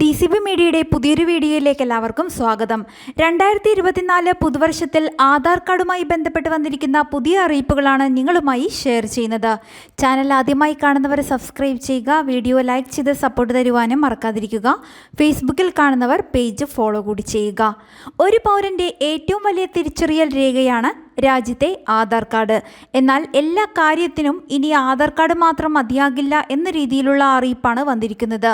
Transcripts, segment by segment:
D C B മീഡിയയുടെ പുതിയൊരു വീഡിയോയിലേക്ക് എല്ലാവർക്കും സ്വാഗതം. രണ്ടായിരത്തി ഇരുപത്തിനാല് പുതുവർഷത്തിൽ ആധാർ കാർഡുമായി ബന്ധപ്പെട്ട് വന്നിരിക്കുന്ന പുതിയ അറിയിപ്പുകളാണ് നിങ്ങളുമായി ഷെയർ ചെയ്യുന്നത്. ചാനൽ ആദ്യമായി കാണുന്നവർ സബ്സ്ക്രൈബ് ചെയ്യുക വീഡിയോ ലൈക്ക് ചെയ്ത് സപ്പോർട്ട് തരുവാനും മറക്കാതിരിക്കുക. ഫേസ്ബുക്കിൽ കാണുന്നവർ പേജ് ഫോളോ കൂടി ചെയ്യുക. ഒരു പൗരന്റെ ഏറ്റവും വലിയ തിരിച്ചറിയൽ രേഖയാണ് രാജ്യത്തെ ആധാർ കാർഡ്. എന്നാൽ എല്ലാ കാര്യത്തിനും ഇനി ആധാർ കാർഡ് മാത്രം മതിയാകില്ല എന്ന രീതിയിലുള്ള അറിയിപ്പാണ് വന്നിരിക്കുന്നത്.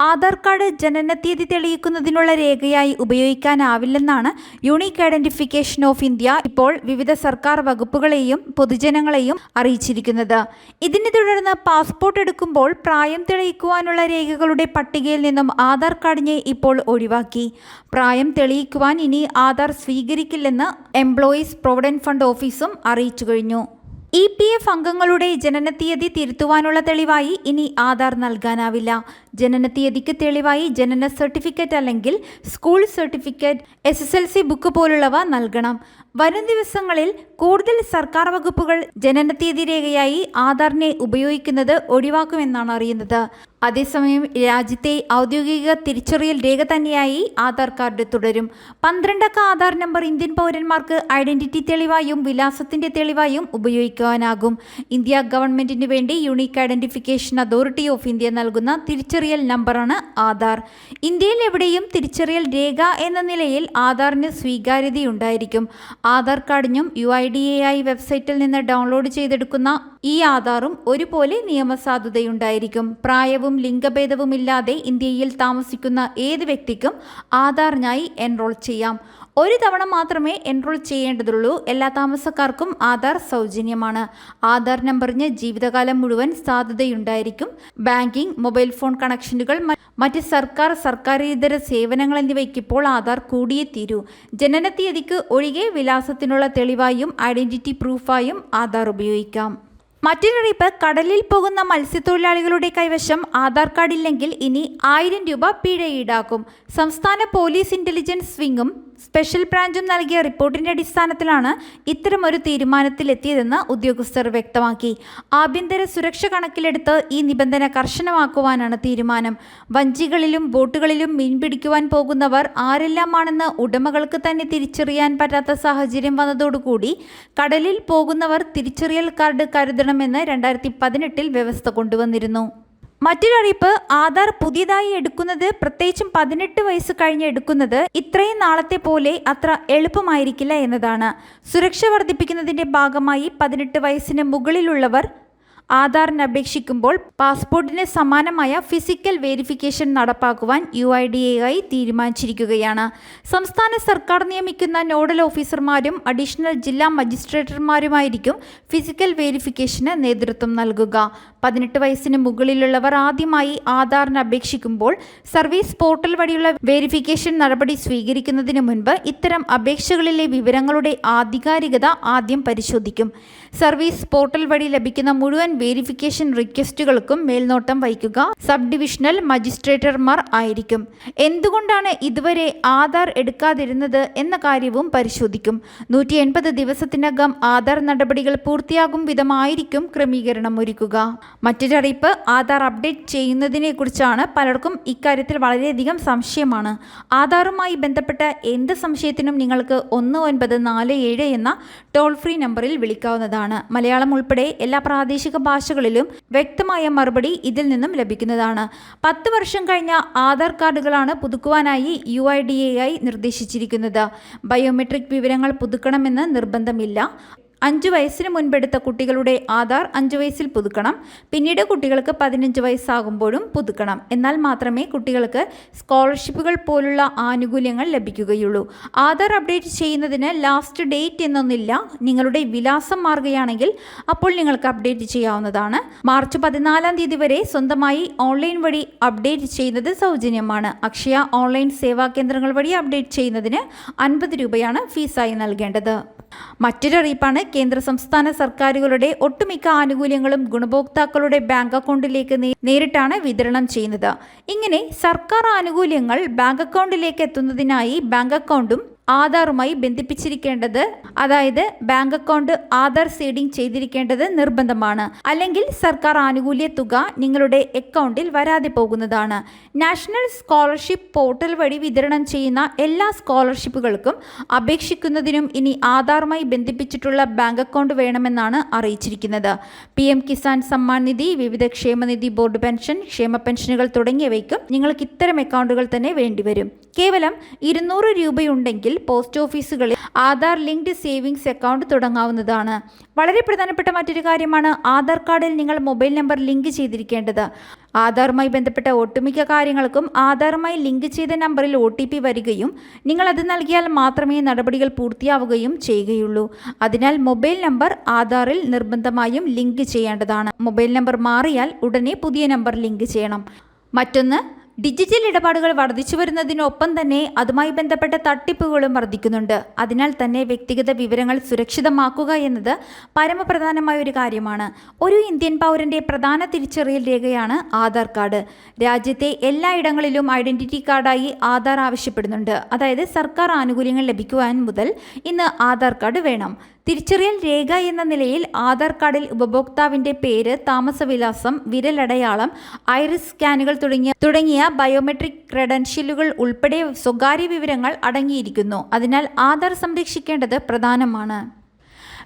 ആധാർ കാർഡ് ജനനത്തീയതി തെളിയിക്കുന്നതിനുള്ള രേഖയായി ഉപയോഗിക്കാനാവില്ലെന്നാണ് യൂണീക്ക് ഐഡന്റിഫിക്കേഷൻ ഓഫ് ഇന്ത്യ ഇപ്പോൾ വിവിധ സർക്കാർ വകുപ്പുകളെയും പൊതുജനങ്ങളെയും അറിയിച്ചിരിക്കുന്നത്. ഇതിനെ തുടർന്ന് പാസ്പോർട്ട് എടുക്കുമ്പോൾ പ്രായം തെളിയിക്കുവാനുള്ള രേഖകളുടെ പട്ടികയിൽ നിന്നും ആധാർ കാർഡിനെ ഇപ്പോൾ ഒഴിവാക്കി. പ്രായം തെളിയിക്കുവാൻ ഇനി ആധാർ സ്വീകരിക്കില്ലെന്ന് എംപ്ലോയീസ് പ്രൊവിഡന്റ് ഫണ്ട് ഓഫീസും അറിയിച്ചു കഴിഞ്ഞു. ഇ പി എഫ് അംഗങ്ങളുടെ ജനനത്തീയതി തിരുത്തുവാനുള്ള തെളിവായി ഇനി ആധാർ നൽകാനാവില്ല. ജനനത്തീയതിക്ക് തെളിവായി ജനന സർട്ടിഫിക്കറ്റ് അല്ലെങ്കിൽ school certificate S S L C book പോലുള്ളവ നൽകണം. വരും ദിവസങ്ങളിൽ കൂടുതൽ സർക്കാർ വകുപ്പുകൾ ജനനത്തീയതി രേഖയായി ആധാറിനെ ഉപയോഗിക്കുന്നത് ഒഴിവാക്കുമെന്നാണ് അറിയുന്നത്. അതേസമയം രാജ്യത്തെ ഔദ്യോഗിക തിരിച്ചറിയൽ രേഖ തന്നെയായി ആധാർ കാർഡ് തുടരും. പന്ത്രണ്ടക്ക ആധാർ നമ്പർ ഇന്ത്യൻ പൗരന്മാർക്ക് ഐഡന്റിറ്റി തെളിവായും വിലാസത്തിന്റെ തെളിവായും ഉപയോഗിക്കാനാകും ഇന്ത്യ ഗവൺമെന്റിന് വേണ്ടി unique identification authority of India നൽകുന്ന തിരിച്ചറിയൽ നമ്പറാണ് ആധാർ. ഇന്ത്യയിൽ എവിടെയും തിരിച്ചറിയൽ രേഖ എന്ന നിലയിൽ ആധാറിന് സ്വീകാര്യതയുണ്ടായിരിക്കും. Aadhaar കാർഡിനും U I D A I വെബ്സൈറ്റിൽ നിന്ന് ഡൗൺലോഡ് ചെയ്തെടുക്കുന്ന ഈ ആധാറും ഒരുപോലെ നിയമസാധുതയുണ്ടായിരിക്കും. പ്രായവും ലിംഗഭേദവും ഇല്ലാതെ ഇന്ത്യയിൽ താമസിക്കുന്ന ഏത് വ്യക്തിക്കും ആധാറിനായി എൻറോൾ ചെയ്യാം. ഒരു തവണ മാത്രമേ എൻറോൾ ചെയ്യേണ്ടതുള്ളൂ. എല്ലാ താമസക്കാർക്കും ആധാർ സൗജന്യമാണ്. ആധാർ നമ്പറിന് ജീവിതകാലം മുഴുവൻ സാധ്യതയുണ്ടായിരിക്കും ബാങ്കിംഗ് മൊബൈൽ ഫോൺ കണക്ഷനുകൾ മറ്റ് സർക്കാർ സർക്കാരിതര സേവനങ്ങൾ എന്നിവയ്ക്ക് ഇപ്പോൾ ആധാർ കൂടിയേ തീരൂ. ജനനത്തീയതിക്ക് ഒഴികെ വിലാസത്തിനുള്ള തെളിവായും ഐഡന്റിറ്റി പ്രൂഫായും ആധാർ ഉപയോഗിക്കാം. മറ്റൊരറിയിപ്പ് കടലിൽ പോകുന്ന മത്സ്യത്തൊഴിലാളികളുടെ കൈവശം ആധാർ കാർഡ് ഇല്ലെങ്കിൽ ഇനി ആയിരം രൂപ പിഴ ഈടാക്കും. സംസ്ഥാന പോലീസ് ഇന്റലിജൻസ് വിങ്ങും സ്പെഷ്യൽ ബ്രാഞ്ചും നൽകിയ റിപ്പോർട്ടിന്റെ അടിസ്ഥാനത്തിലാണ് ഇത്തരമൊരു തീരുമാനത്തിലെത്തിയതെന്ന് ഉദ്യോഗസ്ഥർ വ്യക്തമാക്കി. ആഭ്യന്തര സുരക്ഷ കണക്കിലെടുത്ത് ഈ നിബന്ധന കർശനമാക്കുവാനാണ് തീരുമാനം. വഞ്ചികളിലും ബോട്ടുകളിലും മീൻ പിടിക്കുവാൻ പോകുന്നവർ ആരെല്ലാമാണെന്ന് ഉടമകൾക്ക് തന്നെ തിരിച്ചറിയാൻ പറ്റാത്ത സാഹചര്യം വന്നതോടുകൂടി കടലിൽ പോകുന്നവർ തിരിച്ചറിയൽ കാർഡ് കരുതണമെന്ന് രണ്ടായിരത്തി പതിനെട്ടിൽ വ്യവസ്ഥ കൊണ്ടുവന്നിരുന്നു. മറ്റൊരറിയിപ്പ് ആധാർ പുതിയതായി എടുക്കുന്നത് പ്രത്യേകിച്ചും പതിനെട്ട് വയസ്സ് കഴിഞ്ഞ് എടുക്കുന്നത് ഇത്രയും നാളത്തെ പോലെ അത്ര എളുപ്പമായിരിക്കില്ല എന്നതാണ്. സുരക്ഷ വർദ്ധിപ്പിക്കുന്നതിന്റെ ഭാഗമായി പതിനെട്ട് വയസ്സിന് മുകളിലുള്ളവർ ആധാറിന് അപേക്ഷിക്കുമ്പോൾ പാസ്പോർട്ടിന് സമാനമായ physical verification നടപ്പാക്കുവാൻ U I D A I തീരുമാനിച്ചിരിക്കുകയാണ്. സംസ്ഥാന സർക്കാർ നിയമിക്കുന്ന നോഡൽ ഓഫീസർമാരും അഡീഷണൽ ജില്ലാ മജിസ്ട്രേറ്റർമാരുമായിരിക്കും ഫിസിക്കൽ വെരിഫിക്കേഷന് നേതൃത്വം നൽകുക. പതിനെട്ട് വയസ്സിന് മുകളിലുള്ളവർ ആദ്യമായി ആധാറിന് അപേക്ഷിക്കുമ്പോൾ സർവീസ് പോർട്ടൽ വഴിയുള്ള വെരിഫിക്കേഷൻ നടപടി സ്വീകരിക്കുന്നതിന് മുൻപ് ഇത്തരം അപേക്ഷകളിലെ വിവരങ്ങളുടെ ആധികാരികത ആദ്യം പരിശോധിക്കും. സർവീസ് പോർട്ടൽ വഴി ലഭിക്കുന്ന മുഴുവൻ വേരിഫിക്കേഷൻ റിക്വസ്റ്റുകൾക്കും മേൽനോട്ടം വഹിക്കുക സബ് ഡിവിഷണൽ മജിസ്ട്രേറ്റർമാർ ആയിരിക്കും. എന്തുകൊണ്ടാണ് ഇതുവരെ ആധാർ എടുക്കാതിരുന്നത് എന്ന കാര്യവും പരിശോധിക്കും. നൂറ്റി എൺപത് ദിവസത്തിനകം ആധാർ നടപടികൾ പൂർത്തിയാകും വിധമായിരിക്കും ക്രമീകരണം ഒരുക്കുക. മറ്റൊരറിയിപ്പ് ആധാർ അപ്ഡേറ്റ് ചെയ്യുന്നതിനെ കുറിച്ചാണ് പലർക്കും ഇക്കാര്യത്തിൽ വളരെയധികം സംശയമാണ്. ആധാറുമായി ബന്ധപ്പെട്ട എന്ത് സംശയത്തിനും നിങ്ങൾക്ക് ഒന്ന് ഒൻപത് നാല് ഏഴ് എന്ന ടോൾ ഫ്രീ നമ്പറിൽ വിളിക്കാവുന്നതാണ്. മലയാളം ഉൾപ്പെടെ എല്ലാ പ്രാദേശിക ഭാഷകളിലും വ്യക്തമായ മറുപടി ഇതിൽ നിന്നും ലഭിക്കുന്നതാണ്. പത്ത് വർഷം കഴിഞ്ഞ ആധാർ കാർഡുകളാണ് പുതുക്കുവാനായി യു ഐ ഡി എ നിർദ്ദേശിച്ചിരിക്കുന്നത്. ബയോമെട്രിക് വിവരങ്ങൾ പുതുക്കണമെന്ന് നിർബന്ധമില്ല. അഞ്ച് വയസ്സിന് മുൻപെടുത്ത കുട്ടികളുടെ ആധാർ അഞ്ചു വയസ്സിൽ പുതുക്കണം. പിന്നീട് കുട്ടികൾക്ക് പതിനഞ്ച് വയസ്സാകുമ്പോഴും പുതുക്കണം. എന്നാൽ മാത്രമേ കുട്ടികൾക്ക് സ്കോളർഷിപ്പുകൾ പോലുള്ള ആനുകൂല്യങ്ങൾ ലഭിക്കുകയുള്ളൂ. ആധാർ അപ്ഡേറ്റ് ചെയ്യുന്നതിന് ലാസ്റ്റ് ഡേറ്റ് എന്നൊന്നില്ല നിങ്ങളുടെ വിലാസം മാറുകയാണെങ്കിൽ അപ്പോൾ നിങ്ങൾക്ക് അപ്ഡേറ്റ് ചെയ്യാവുന്നതാണ്. മാർച്ച് പതിനാലാം തീയതി വരെ സ്വന്തമായി ഓൺലൈൻ വഴി അപ്ഡേറ്റ് ചെയ്യുന്നത് സൗജന്യമാണ്. അക്ഷയ ഓൺലൈൻ സേവാ കേന്ദ്രങ്ങൾ വഴി അപ്ഡേറ്റ് ചെയ്യുന്നതിന് അൻപത് രൂപയാണ് ഫീസായി നൽകേണ്ടത്. മറ്റൊരു അറിയിപ്പാണ് കേന്ദ്ര സംസ്ഥാന സർക്കാരുകളുടെ ഒട്ടുമിക്ക ആനുകൂല്യങ്ങളും ഗുണഭോക്താക്കളുടെ ബാങ്ക് അക്കൗണ്ടിലേക്ക് നേരിട്ടാണ് വിതരണം ചെയ്യുന്നത്. ഇങ്ങനെ സർക്കാർ ആനുകൂല്യങ്ങൾ ബാങ്ക് അക്കൗണ്ടിലേക്ക് എത്തുന്നതിനായി ബാങ്ക് അക്കൗണ്ടും ആധാറുമായി ബന്ധിപ്പിച്ചിരിക്കേണ്ടത് അതായത് ബാങ്ക് അക്കൗണ്ട് ആധാർ സീഡിംഗ് ചെയ്തിരിക്കേണ്ടത് നിർബന്ധമാണ്. അല്ലെങ്കിൽ സർക്കാർ ആനുകൂല്യ തുക നിങ്ങളുടെ അക്കൗണ്ടിൽ വരാതെ പോകുന്നതാണ്. നാഷണൽ സ്കോളർഷിപ്പ് പോർട്ടൽ വഴി വിതരണം ചെയ്യുന്ന എല്ലാ സ്കോളർഷിപ്പുകൾക്കും അപേക്ഷിക്കുന്നതിനും ഇനി ആധാറുമായി ബന്ധിപ്പിച്ചിട്ടുള്ള ബാങ്ക് അക്കൗണ്ട് വേണമെന്നാണ് അറിയിച്ചിരിക്കുന്നത്. പി എം കിസാൻ സമ്മാൻ നിധി വിവിധ ക്ഷേമനിധി ബോർഡ് പെൻഷൻ ക്ഷേമ പെൻഷനുകൾ തുടങ്ങിയവയ്ക്കും നിങ്ങൾക്ക് ഇത്തരം അക്കൗണ്ടുകൾ തന്നെ വേണ്ടിവരും. കേവലം ഇരുന്നൂറ് രൂപയുണ്ടെങ്കിൽ പോസ്റ്റ് ഓഫീസുകളിൽ ആധാർ ലിങ്ക്ഡ് സേവിങ്സ് അക്കൗണ്ട് തുടങ്ങാവുന്നതാണ്. വളരെ പ്രധാനപ്പെട്ട മറ്റൊരു കാര്യമാണ് ആധാർ കാർഡിൽ നിങ്ങൾ മൊബൈൽ നമ്പർ ലിങ്ക് ചെയ്തിരിക്കേണ്ടത്. ആധാറുമായി ബന്ധപ്പെട്ട ഒട്ടുമിക്ക കാര്യങ്ങൾക്കും ആധാറുമായി ലിങ്ക് ചെയ്ത നമ്പറിൽ ഒ ടി പി വരികയും നിങ്ങൾ അത് നൽകിയാൽ മാത്രമേ നടപടികൾ പൂർത്തിയാവുകയും ചെയ്യുകയുള്ളൂ. അതിനാൽ മൊബൈൽ നമ്പർ ആധാറിൽ നിർബന്ധമായും ലിങ്ക് ചെയ്യേണ്ടതാണ്. മൊബൈൽ നമ്പർ മാറിയാൽ ഉടനെ പുതിയ നമ്പർ ലിങ്ക് ചെയ്യണം. മറ്റൊന്ന് ഡിജിറ്റൽ ഇടപാടുകൾ വർദ്ധിച്ചു വരുന്നതിനൊപ്പം തന്നെ അതുമായി ബന്ധപ്പെട്ട തട്ടിപ്പുകളും വർദ്ധിക്കുന്നുണ്ട്. അതിനാൽ തന്നെ വ്യക്തിഗത വിവരങ്ങൾ സുരക്ഷിതമാക്കുക എന്നത് പരമപ്രധാനമായ ഒരു കാര്യമാണ്. ഒരു ഇന്ത്യൻ പൗരന്റെ പ്രധാന തിരിച്ചറിയൽ രേഖയാണ് ആധാർ കാർഡ്. രാജ്യത്തെ എല്ലാ ഇടങ്ങളിലും ഐഡന്റിറ്റി കാർഡായി ആധാർ ആവശ്യപ്പെടുന്നുണ്ട്. അതായത് സർക്കാർ ആനുകൂല്യങ്ങൾ ലഭിക്കുവാൻ മുതൽ ഇന്ന് ആധാർ കാർഡ് വേണം. തിരിച്ചറിയൽ രേഖ എന്ന നിലയിൽ ആധാർ കാർഡിൽ ഉപഭോക്താവിന്റെ പേര് താമസവിലാസം വിരലടയാളം ഐറിസ് സ്കാനുകൾ തുടങ്ങിയ തുടങ്ങിയ ബയോമെട്രിക് ക്രെഡൻഷ്യലുകൾ ഉൾപ്പെടെ സ്വകാര്യ വിവരങ്ങൾ അടങ്ങിയിരിക്കുന്നു. അതിനാൽ ആധാർ സംരക്ഷിക്കേണ്ടത് പ്രധാനമാണ്.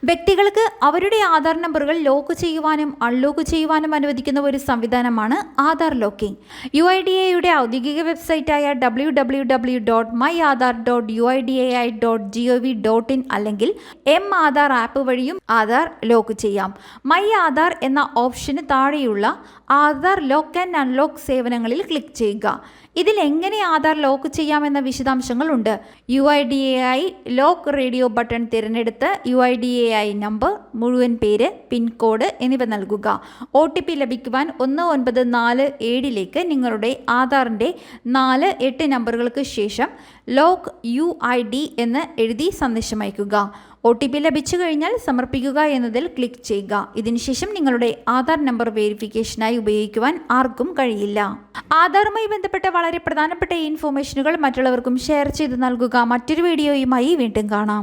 വ്യക്തികൾക്ക് അവരുടെ ആധാർ നമ്പറുകൾ ലോക്ക് ചെയ്യുവാനും അൺലോക്ക് ചെയ്യുവാനും അനുവദിക്കുന്ന ഒരു സംവിധാനമാണ് Aadhaar locking. U I D എയുടെ ഔദ്യോഗിക വെബ്സൈറ്റായ W W W dot my Aadhaar dot U I D A I dot G O V dot in അല്ലെങ്കിൽ എം ആധാർ ആപ്പ് വഴിയും ആധാർ ലോക്ക് ചെയ്യാം. മൈ ആധാർ എന്ന ഓപ്ഷന് താഴെയുള്ള ആധാർ ലോക്ക് ആൻഡ് അൺലോക്ക് സേവനങ്ങളിൽ ക്ലിക്ക് ചെയ്യുക. ഇതിൽ എങ്ങനെ ആധാർ ലോക്ക് ചെയ്യാമെന്ന വിശദാംശങ്ങളുണ്ട്. U I D A I lock radio button തിരഞ്ഞെടുത്ത് U I D A I number മുഴുവൻ പേര് പിൻകോഡ് എന്നിവ നൽകുക. ഒ ടി പി ലഭിക്കുവാൻ ഒന്ന് ഒൻപത് നാല് ഏഴിലേക്ക് നിങ്ങളുടെ ആധാറിന്റെ നാല് എട്ട് നമ്പറുകൾക്ക് ശേഷം ലോക്ക് യു ഐ ഡി എന്ന് എഴുതി സന്ദേശം അയക്കുക ഒ ടി പി ലഭിച്ചു കഴിഞ്ഞാൽ സമർപ്പിക്കുക എന്നതിൽ ക്ലിക്ക് ചെയ്യുക. ഇതിനുശേഷം നിങ്ങളുടെ ആധാർ നമ്പർ വെരിഫിക്കേഷനായി ഉപയോഗിക്കുവാൻ ആർക്കും കഴിയില്ല. ആധാറുമായി ബന്ധപ്പെട്ട വളരെ പ്രധാനപ്പെട്ട ഇൻഫോർമേഷനുകൾ മറ്റുള്ളവർക്കും ഷെയർ ചെയ്ത് നൽകുക. മറ്റൊരു വീഡിയോയുമായി വീണ്ടും കാണാം.